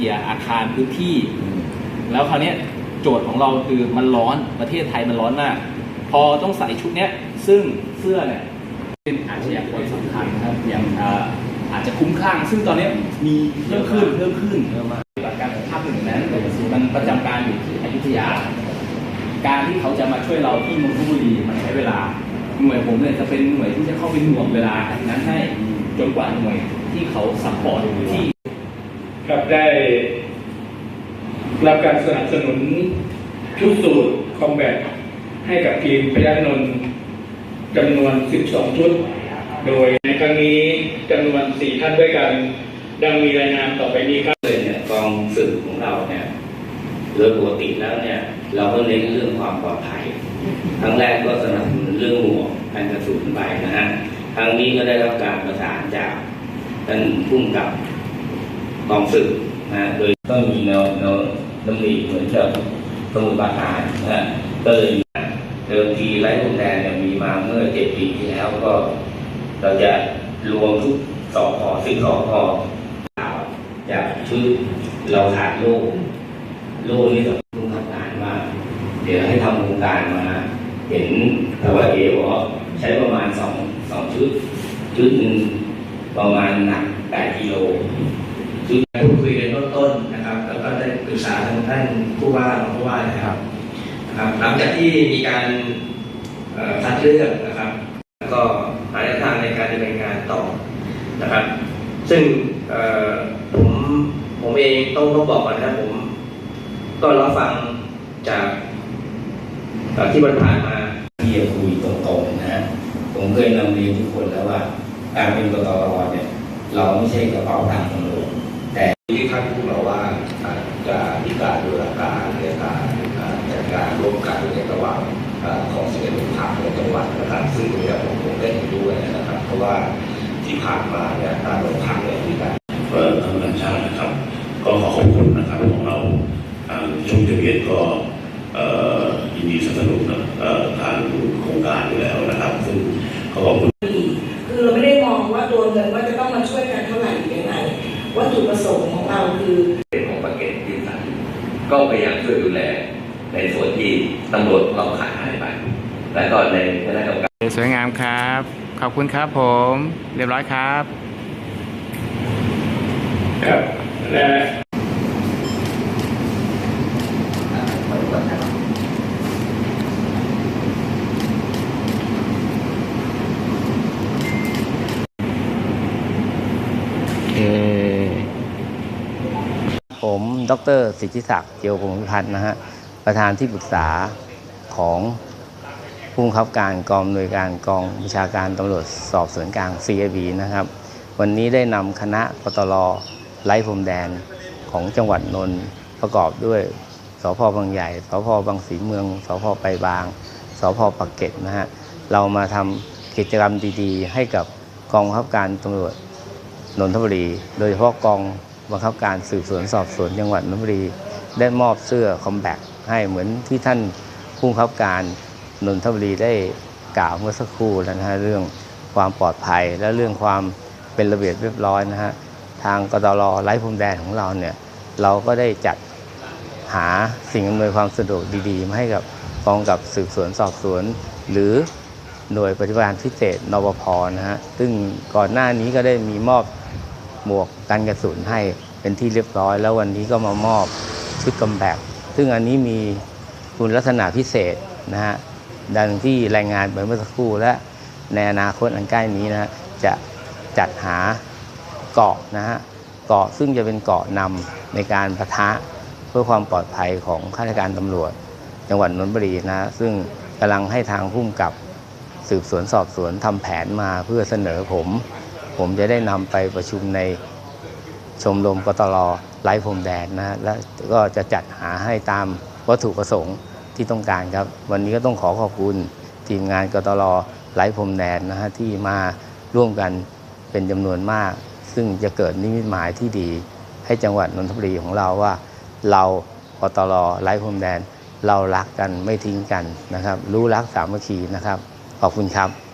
ลียร์อาคารพื้นที่ แล้วคราวเนี้ยโจทย์ของเราคือมันร้อนประเทศไทยมันร้อนมาก พอต้องใส่ชุดเนี้ยซึ่งเสื้อเนี่ยเป็นอาชญากรสำคัญนะครับอย่างอ่าอาจจะคุ้มคลั่งซึ่งตอนเนี้ยมีเพิ่มขึ้นเพิ่มขึ้นเพิ่มมากปฏิบัติการของภาคหนึ่งนั้นมันประจำการอยู่ที่อยุธยา การที่เขาจะมาช่วยเราที่นนทบุรีมันใช้เวลาหน่วยผมเนี่ยจะเป็นหน่วยที่จะเข้าไปหน่วงเวลานั้นให้จนกว่าหน่วยที่เขาซัพพอร์ตอยู่ที่ ครับได้รับการสนับสนุนชุดสูตรคอมแบทให้กับทีมพยัคนนท์จำนวน 12 ชุด โดยในครั้งนี้จำนวน 4 ท่านด้วยกัน ดังมีรายงานต่อไปนี้ครับเลยเนี่ยกองสืบของเราเนี่ยโดยปกติแล้วเนี่ย เราก็เน้นเรื่องความปลอดภัยครั้งแรกก็สนับสนุนเรื่องหมวกกันกระสุนไปนะฮะครั้งนี้ก็ได้รับการประสานจากท่านผู้กำกับ กองสืบนะโดยต้องมีแนวแนวดำริเหมือนกับสมุทรปราการนะก็เลยเดิมทีไร้พรมแดนเนี่ยมีมาเมื่อเจ็ดปีที่แล้วก็ เราจะรวมทุกสอพอสิบสอพอข่าวจากชุดเราขาดโลูกลูกนี่สำหรับผู้ทำงานว่าเดี๋ยวให้ทำโครงการมา เห็นแต่ว่าเอบอกว่าใช้ประมาณสองสองชุด ชุดหนึ่งประมาณหนักแปดกิโล ชุดพูดคุยกันเบื้องต้นนะครับ แล้วก็ได้ปรึกษาทางท่านผู้ว่ารองผู้ว่านะครับนะครับ หลังจากที่มีการเอ่อคัดเลือกนะครับ แล้วก็หาแนวทางในการดำเนินงานต่อนะครับ ซึ่งเอ่อผมผมเองต้องต้องบอกก่อนนะครับผม ก็รับฟังจากเอ่อที่มันผ่านมา ที่จะคุยตรงๆนะฮะผมเคยนำเรียนทุกคนแล้วว่า การเป็นกตรเนี่ย เราไม่ใช่กระเป๋าตังค์ตำร วจที่ท่านพูดมาว่าจะมีการบูรณาการในการจัดการร่วมกันในระหว่างของสิบเอ็ดภาคในจังหวัดนะครับซึ่งตรงนี้ผมผมได้เห็นด้วยนะครับ เพราะว่าที่ผ่านมาเนี่ยตามโรงพักเนี่ยมีการเอ่อทางการชาตินะครับ ก็ขอขอบคุณนะครับของเราทางชมทะเบียนก็เอ่อยินดีสนับสนุนเอ่อทางโครงการอยู่แล้วนะครับ ซึ่งขอขอบคุณ ประสงค์ของเราคือของปากเกตที่สันก็พยายามช่วยดูแลในส่วนที่ตำรวจเราขาดหายไปแล้วก็ในคณะกรรมการสวยงามครับ ขอบคุณครับผม เรียบร้อยครับ ครับและ ผม ดรสิทธิศักดิ์เจียวพงพิพัฒน์นะฮะประธานที่ปรึกษาของผู้บังคับการกองอำนวยการกองบัญชาการตำรวจสอบสวนกลาง CIB นะครับ วันนี้ได้นำคณะกตลไร้พรมแดนของจังหวัดนนท์ประกอบด้วยสพบางใหญ่สพบางสีเมืองสพไปบางสพปักเกร็ดนะฮะเรามาทำกิจกรรมดีๆ ให้กับกองบังคับการตำรวจนนทบุรี โดยเฉพาะกอง บังคับการสืบสวนสอบสวนจังหวัดนนทบุรี ได้มอบเสื้อคอมแบกให้เหมือนที่ท่านผู้บังคับการนนทบุรีได้กล่าวเมื่อสักครู่แล้วนะฮะเรื่องความปลอดภัยและเรื่องความเป็นระเบียบเรียบร้อยนะฮะทางกตรไร้พรมแดนของเราเนี่ยเราก็ได้จัดหาสิ่งอำนวยความสะดวกดีๆมาให้กับกองกับสืบสวนสอบสวน หรือหน่วยปฏิบัติการพิเศษนปพนะฮะซึ่งก่อนหน้านี้ก็ได้มีมอบ หมวกกันกระสุนให้เป็นที่เรียบร้อย แล้ววันนี้ก็มามอบชุดกำแบกซึ่งอันนี้มีคุณลักษณะพิเศษนะฮะดังที่รายงานไปเมื่อสักครู่และในอนาคตอันใกล้นี้นะจะจัดหาเกาะนะฮะเกาะซึ่งจะเป็นเกาะนำในการประทะเพื่อความปลอดภัยของข้าราชการตำรวจ จังหวัดนนทบุรีนะ ซึ่งกำลังให้ทางผู้กำกับสืบสวนสอบสวนทำแผนมาเพื่อเสนอผม ผมจะได้นำไปประชุมในชมรมกตลไร้พรมแดนนะฮะและก็จะจัดหาให้ตามวัตถุประสงค์ที่ต้องการครับ วันนี้ก็ต้องขอขอบคุณทีมงานกตลไร้พรมแดนนะฮะที่มาร่วมกันเป็นจำนวนมาก ซึ่งจะเกิดนิมิตหมายที่ดี ให้จังหวัดนนทบุรีของเราว่า เรากตลไร้พรมแดน เรารักกันไม่ทิ้งกันนะครับ รู้รักสามัคคีนะครับ ขอบคุณครับ